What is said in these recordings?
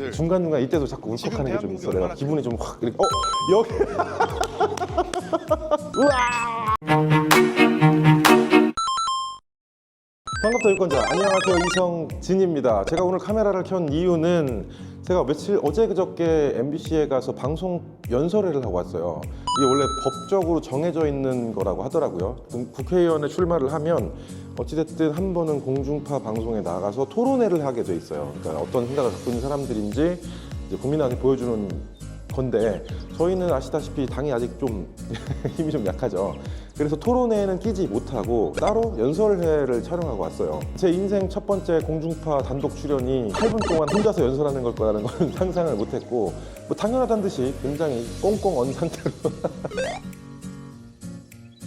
분들 중간 중간 이때도 자꾸 울컥하는 게 좀 있어. 내가 기분이 좀 확 이렇게 어 여기. 반갑다 유권자 안녕하세요. 이성진입니다. 제가 오늘 카메라를 켠 이유는 제가 며칠 어제 그저께 MBC에 가서 방송 연설회를 하고 왔어요. 이게 원래 법적으로 정해져 있는 거라고 하더라고요. 국- 국회의원에 출마를 하면 어찌됐든 한 번은 공중파 방송에 나가서 토론회를 하게 돼 있어요. 그러니까 어떤 생각을 갖고 있는 사람들인지 이제 국민한테 보여주는 건데 저희는 아시다시피 당이 아직 좀 힘이 좀 약하죠. 그래서 토론회에는 끼지 못하고 따로 연설회를 촬영하고 왔어요. 제 인생 첫 번째 공중파 단독 출연이 8분 동안 혼자서 연설하는 걸 거라는 건 상상을 못했고 뭐 당연하다는 듯이 굉장히 꽁꽁 언 상태로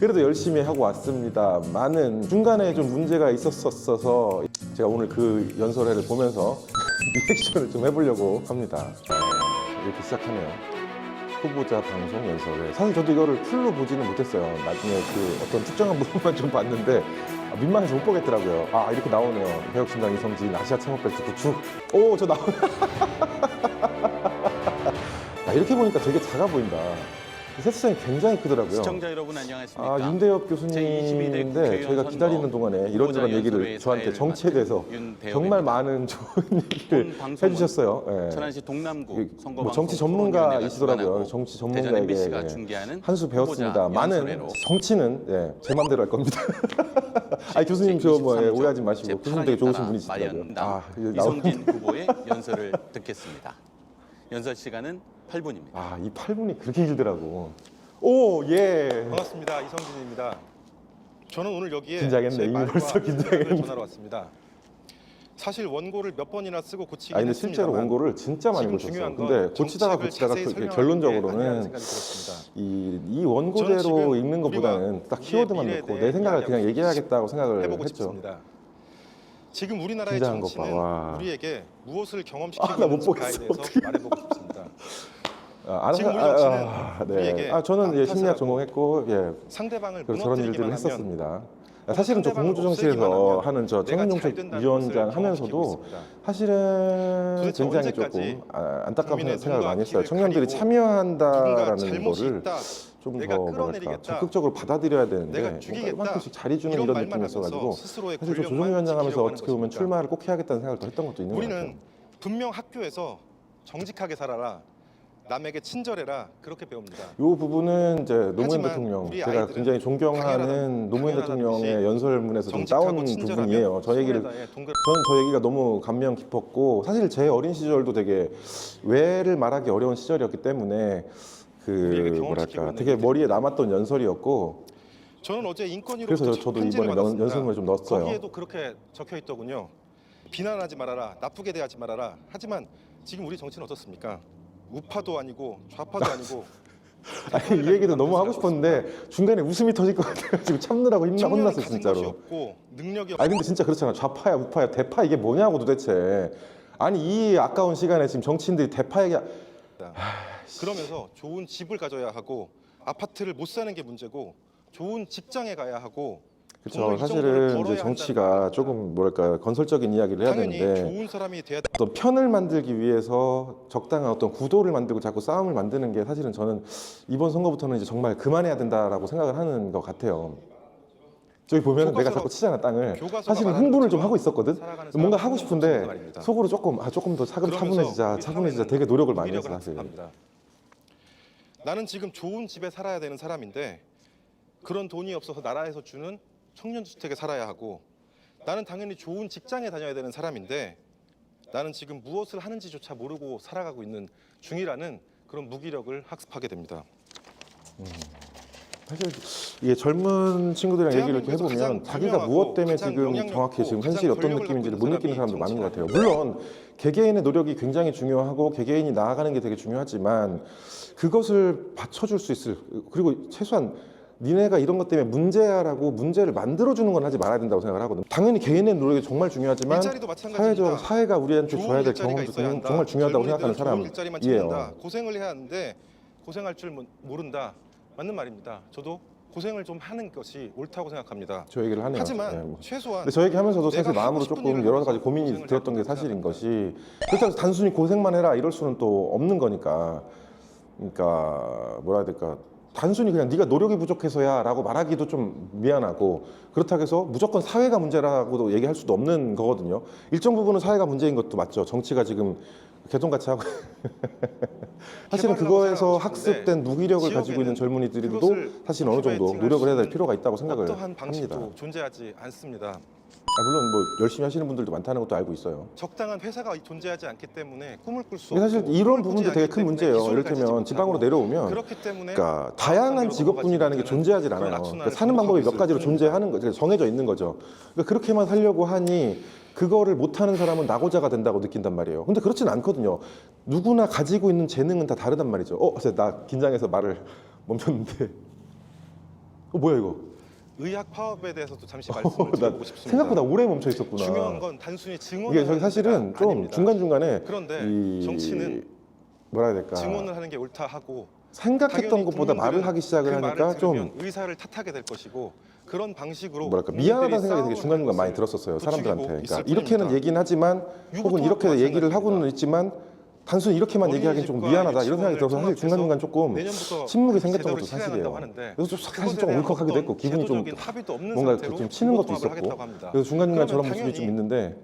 그래도 열심히 하고 왔습니다. 많은 중간에 좀 문제가 있었어서 제가 오늘 그 연설회를 보면서 리액션을 좀 해보려고 합니다. 이렇게 시작하네요. 후보자 방송 연설회. 사실 저도 이거를 풀로 보지는 못했어요. 나중에 그 어떤 특정한 부분만 좀 봤는데 아, 민망해서 못 보겠더라고요. 아 이렇게 나오네요. 배역신당 이성진 아시아 창업벨트 구축. 오저 나오. 아, 이렇게 보니까 되게 작아 보인다. 세트장이 굉장히 크더라고요. 시청자 여러분 안녕하십니까? 아 윤대엽 제22대 교수님인데 저희가 기다리는 동안에 이런저런 얘기를 저한테 정치에 대해서. 정말 많은 좋은 얘기를 해주셨어요. 예. 천안시 동남구 그, 선거 뭐 정치 전문가이시더라고요. 정치 전문가에게 예. 중계하는 한수 배웠습니다. 많은 정치는 예, 제 맘대로 할 겁니다. 아니 교수님 저뭐 예, 오해하지 마시고 교수님 되게 좋으신 분이시더라고요. 아, 이성진 후보의 연설을 듣겠습니다. 연설 시간은 8분입니다. 아, 이 8분이 그렇게 길더라고. 오, 예. 반갑습니다. 이성진입니다. 저는 오늘 여기에 긴장했네. 제 이미 말과 벌써 긴장했네. 생각을 전하러 왔습니다. 사실 원고를 몇 번이나 쓰고 고치긴 아니 근데 했습니다만 실제로 원고를 진짜 많이 지금 고쳤어요. 중요한 건 근데 고치다가 정책을 고치다가 자세히 그- 설명하는 게 아니라는 결론적으로는 생각이 들었습니다. 이, 이 저는 원고대로 지금 읽는 것보다는 우리가 딱 키워드만 넣고 내 생각을 이야기하고 그냥 얘기해야겠다고 생각을 해보고 했죠. 싶습니다. 지금 우리나라의 긴장한 것 봐, 정치는 와. 우리에게 무엇을 아, 경험시키고 나못 있는지에 보겠어. 대해서 말해보고 싶습니다. 아, 지금 우리 아, 정치는 아, 네. 우리에게 아, 저는 예, 안 심리학 전공했고 예, 상대방을 그래서 저런 일들을 무너뜨리기만 하면 했었습니다. 사실은 저 상대방을 공무조정실에서 없애기만 하는 저 내가 잘 청년정책 된다는 위원장 하면서도 경험시키고 있습니다. 사실은 도대체 굉장히 언제까지 조금 아, 안타까운 국민의 생각을 눈과 많이 했어요. 귀를 청년들이 가리고 누군가 참여한다라는 잘못이 거를 있다. 좀 내가 더 뭐랄까 끌어내리겠다. 적극적으로 받아들여야 되는데 내가 뭔가 죽이겠다. 이만큼씩 자리 주는 이런 이런 말만 느낌이 있어가지고 하면서 스스로의 사실 저 권력만 조정위원장 하면서 지키려고 하는 어떻게 보면 것입니다. 출마를 꼭 해야겠다는 생각을 더 했던 것도 있는 것 같아요. 우리는 분명 학교에서 정직하게 살아라. 남에게 친절해라. 그렇게 배웁니다. 이 부분은 이제 노무현 하지만 대통령 우리 제가 아이들은 굉장히 존경하는 당연하다- 노무현 당연하다는 대통령의 듯이 연설문에서 좀 정직하고 따온 친절하면 부분이에요. 저 얘기를 저는 저 얘기가 너무 감명 깊었고 사실 제 어린 시절도 되게 왜를 말하기 어려운 시절이었기 때문에 그 뭐랄까 되게 머리에 남았던 연설이었고 저는 어제 인권위로 그래서 저도 이번에 연- 연설문에 좀 넣었어요. 거기에도 그렇게 적혀 있더군요. 비난하지 말아라. 나쁘게 대하지 말아라. 하지만 지금 우리 정치는 어떻습니까? 우파도 아니고 좌파도 아니고 아니 이 얘기도 너무 하고 싶었는데 중간에 웃음이 터질 것 같아가지고 참느라고 힘나 청년이 혼났어 가진 것이 진짜로. 없고 능력이 아니 근데 진짜 그렇잖아 좌파야 우파야 대파 이게 뭐냐고 도대체. 아니 이 아까운 시간에 지금 정치인들이 대파 얘기 그러면서 좋은 집을 가져야 하고 아파트를 못 사는 게 문제고 좋은 직장에 가야 하고 그렇죠. 돈을 이 정도를 사실은 이제 벌어야 정치가 한다는 조금 뭐랄까 건설적인 이야기를 해야 당연히 되는데 좋은 사람이 돼야 어떤 편을 만들기 위해서 적당한 어떤 구도를 만들고 자꾸 싸움을 만드는 게 사실은 저는 이번 선거부터는 이제 정말 그만해야 된다라고 생각을 하는 것 같아요. 저기 보면 내가 교과서로- 자꾸 치잖아 땅을. 교과서가 사실은 말하는 흥분을 좀 하고 있었거든. 살아가는 뭔가 사람은 하고 싶은데 말입니다. 속으로 조금 아 조금 더 그러면서 차분해지자 우리 차분해지자 사회는 되게 노력을 많이 했어 사실. 학습합니다. 나는 지금 좋은 집에 살아야 되는 사람인데 그런 돈이 없어서 나라에서 주는 청년주택에 살아야 하고 나는 당연히 좋은 직장에 다녀야 되는 사람인데 나는 지금 무엇을 하는지조차 모르고 살아가고 있는 중이라는 그런 무기력을 학습하게 됩니다. 사실 이게 젊은 친구들이랑 얘기를 이렇게 해보면 자기가 무엇 때문에 지금 정확히 지금 현실이 어떤 느낌인지를 못 느끼는 사람도 많은 것 같아요. 물론 개개인의 노력이 굉장히 중요하고 개개인이 나아가는 게 되게 중요하지만 그것을 받쳐줄 수 있을 그리고 최소한 니네가 이런 것 때문에 문제야라고 문제를 만들어주는 건 하지 말아야 된다고 생각을 하거든. 당연히 개인의 노력이 정말 중요하지만. 사회적으로 사회가 우리한테 줘야 될 경험도 정-. 정말 중요하다고 생각하는 사람이에요. 고생을 해야 하는데 고생할 줄 모- 모른다. 맞는 말입니다. 저도 고생을 좀 하는 것이 옳다고 생각합니다. 저 얘기를 하네요. 하지만 네, 뭐. 최소한 저 얘기 하면서도 사실 내가 하고 마음으로 조금 여러 가지 고민이 들었던 게 사실인. 것이 그렇다고 단순히 고생만 해라 이럴 수는 또 없는 거니까 그러니까 뭐라 해야 될까 단순히 그냥 네가 노력이 부족해서야라고 말하기도 좀 미안하고 그렇다고 해서 무조건 사회가 문제라고도 얘기할 수도 없는 거거든요. 일정 부분은 사회가 문제인 것도 맞죠. 정치가 지금 개똥같이 하고 사실은 그거에서 학습된 무기력을 가지고 있는 젊은이들도 사실 어느 정도 노력을 해야 될수 필요가 있다고 생각을 합니다. 존재하지 않습니다. 아, 물론 뭐 열심히 하시는 분들도 많다는 것도 알고 있어요. 적당한 회사가 존재하지 않기 때문에 꿈을 꿀수 이게 사실 없고 이런 부분도 되게 큰 문제예요. 이를테면 지방으로 내려오면 그렇기 때문에 그러니까 다양한 직업군이라는 게 존재하지 않아요. 그러니까 사는 방법이 몇 가지로. 존재하는 거죠. 정해져 있는 거죠. 그러니까 그렇게만 살려고 하니 그거를 못하는 사람은 낙오자가 된다고 느낀단 말이에요. 근데 그렇진 않거든요. 누구나 가지고 있는 재능은 다 다르단 말이죠. 어, 나 긴장해서 말을 멈췄는데. 어, 뭐야 이거? 의학 파업에 대해서도 잠시 어, 말씀을 나 드리고 싶습니다. 생각보다 오래 멈춰 있었구나. 중요한 건 단순히 증언 이게 저기 사실은 좀 중간 중간에 그런데 이 정치는 뭐라 해야 될까? 증언을 하는 게 옳다 하고 생각했던 것보다 말을 하기 시작을 그 하니까 좀 의사를 탓하게 될 것이고 그런 방식으로 뭐랄까 미안하다는 생각이 되게 중간중간 많이 들었었어요 사람들한테 그러니까 이렇게는. 얘기는 하지만 혹은 이렇게 얘기를. 하고는 있지만 단순히 이렇게만 얘기하기는 조금 미안하다 이런 생각이 들어서 사실 중간중간 조금 침묵이 생겼던 것도 사실이에요 그래서 좀 사실 좀 대한 울컥하기도 했고 기분이 좀 뭔가 좀 치는 것도 있었고. 그래서 중간중간 저런 모습이 좀 있는데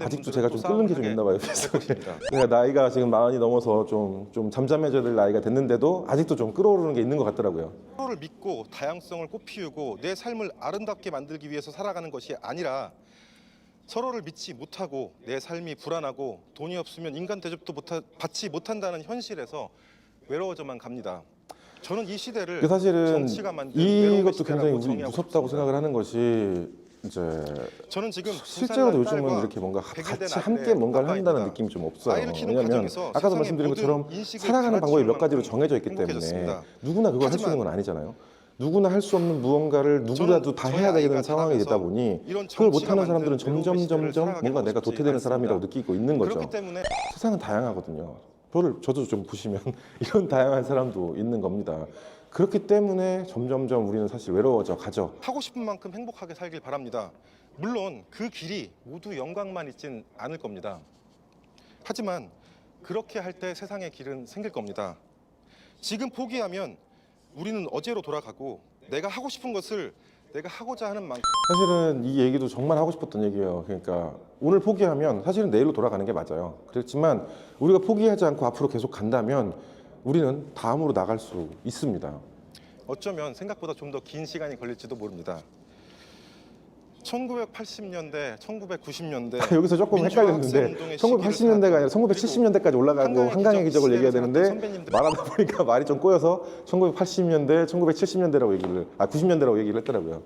아직도 제가 또좀 끓는 게 좀 있나 봐요. 그러니까 나이가 지금 마흔이 넘어서 좀, 좀 잠잠해져야 될 나이가 됐는데도 아직도 좀 끌어오르는 게 있는 것 같더라고요 서로를 믿고 다양성을 꽃피우고 내 삶을 아름답게 만들기 위해서 살아가는 것이 아니라 서로를 믿지 못하고 내 삶이 불안하고 돈이 없으면 인간 대접도 못하, 받지 못한다는 현실에서 외로워져만 갑니다. 저는 이 시대를 사실은 정치가 만든 이것도 굉장히 우리 무섭다고. 생각을 하는 것이 이제 저는 지금 실제로도 요즘은 이렇게 뭔가 100일 된 같이 함께 뭔가를. 한다는 느낌이 좀 없어요. 왜냐하면 아까도 말씀드린 것처럼 살아가는 방법이 몇 가지로 정해져 있기 때문에. 누구나 그걸 할 수 있는 건 아니잖아요. 누구나 할 수 없는 무언가를 누구라도 다 해야 되는 상황이 되다 보니 그걸 못하는 사람들은 점점 점점 뭔가 내가 도태되는. 사람이라고 느끼고 있는 거죠. 세상은 다양하거든요. 저를 저도 좀 보시면 이런 다양한 사람도 있는 겁니다. 그렇기 때문에 점점점 우리는 사실 외로워져 가죠. 하고 싶은 만큼 행복하게 살길 바랍니다. 물론 그 길이 모두 영광만 있진 않을 겁니다. 하지만 그렇게 할 때 세상의 길은 생길 겁니다. 지금 포기하면 우리는 어제로 돌아가고 내가 하고 싶은 것을 내가 하고자 하는 만큼 사실은 이 얘기도 정말 하고 싶었던 얘기예요. 그러니까 오늘 포기하면 사실은 내일로 돌아가는 게 맞아요. 그렇지만 우리가 포기하지 않고 앞으로 계속 간다면 우리는 다음으로 나갈 수 있습니다. 어쩌면 생각보다 좀 더 긴 시간이 걸릴지도 모릅니다. 1980년대, 1990년대 여기서 조금 헷갈렸는데 1980년대가 아니라 1970년대까지 올라가고 한강의 기적을 얘기해야 되는데 말하다 보니까 말이 좀 꼬여서 1980년대, 1970년대라고 얘기를 아 90년대라고 얘기를 했더라고요.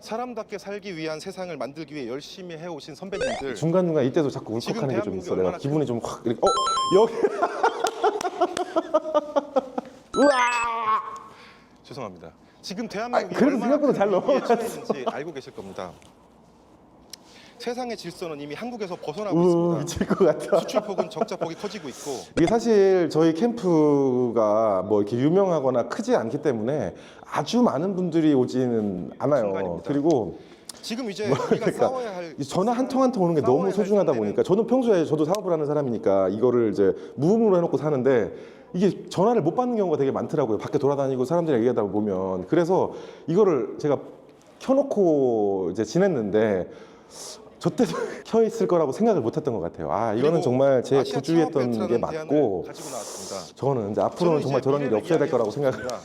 사람답게 살기 위한 세상을 만들기 위해 열심히 해오신 선배님들 중간 중간 이때도 자꾸 울컥하는 게 좀 있어. 내가 기분이 좀 확 이렇게 어 여기 우와 죄송합니다. 지금 대한민국이 아, 그래도 얼마나 생각보다 잘 넘어갔어. 알고 계실 겁니다. 세상의 질서는 이미 한국에서 벗어나고 우 있습니다. 미칠 것 같아. 수출폭은 적자폭이 커지고 있고 이게 사실 저희 캠프가 뭐 이렇게 유명하거나 크지 않기 때문에 아주 많은 분들이 오지는 않아요. 순간입니다. 그리고 지금 이제 우리가 그러니까 싸워야 할 이 전화 한 통 한 통 오는 게 너무 싸워야 소중하다 상대는 보니까 저는 평소에 저도 사업을 하는 사람이니까 이거를 이제 무음으로 해놓고 사는데 이게 전화를 못 받는 경우가 되게 많더라고요. 밖에 돌아다니고 사람들이 얘기하다 보면 그래서 이거를 제가 켜놓고 이제 지냈는데 저 때도 켜 있을 거라고 생각을 못 했던 것 같아요. 아 이거는 정말 제 부주의했던 게 맞고. 저는 이제 앞으로는 정말 저런 일이 없어야 될 거라고 이야기하고 생각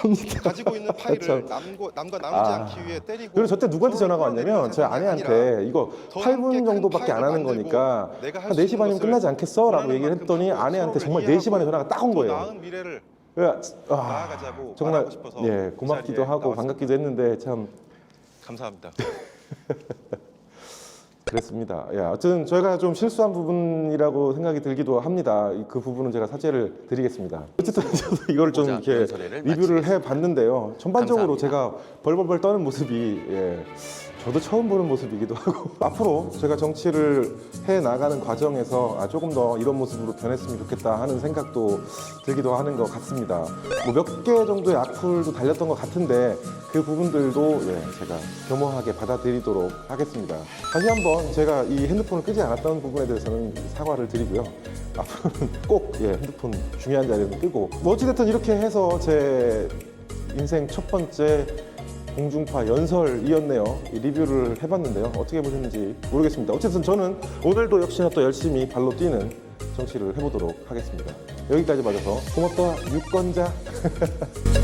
합니다. 가지고 있는 파일을. 남고, 남과 나누지 아. 않기 위해 때리고 그리고 저때 누구한테 전화가 왔냐면 제 세상이 아내한테 이거 더 8분 함께 정도밖에 안큰 하는 파일을 거니까 만들고 내가 한 할수 4시 있는 반이면 것을 끝나지 않겠어? 라고 원하는 얘기를 만큼 했더니 아내한테 서로를 정말 이해하고 4시 반에 전화가 딱 온 더 거예요. 나은 미래를 아, 나아가자고 정말 말하고 싶어서 예이 고맙기도 하고 나왔습니다. 반갑기도 했는데 참 감사합니다. 그랬습니다. 예, 어쨌든 저희가 좀 실수한 부분이라고 생각이 들기도 합니다. 이- 그 부분은 제가 사죄를 드리겠습니다. 어쨌든 저도 이걸 좀 이렇게 리뷰를. 해 봤는데요. 전반적으로 감사합니다. 제가 벌벌벌 떠는 모습이 예, 저도 처음 보는 모습이기도 하고 앞으로 제가 정치를 해 나가는 과정에서 아, 조금 더 이런 모습으로 변했으면 좋겠다 하는 생각도 들기도 하는 것 같습니다. 뭐 몇 개 정도의 악플도 달렸던 것 같은데 그 부분들도 예, 제가 겸허하게 받아들이도록 하겠습니다. 다시 한번 제가 이 핸드폰을 끄지 않았던 부분에 대해서는 사과를 드리고요. 앞으로는 꼭 예, 핸드폰 중요한 자리에는 끄고 뭐 어찌됐든 이렇게 해서 제 인생 첫 번째 공중파 연설이었네요. 이 리뷰를 해봤는데요. 어떻게 보셨는지 모르겠습니다. 어쨌든 저는 오늘도 역시나 또 열심히 발로 뛰는 정치를 해보도록 하겠습니다. 여기까지 봐줘서 고맙다 유권자.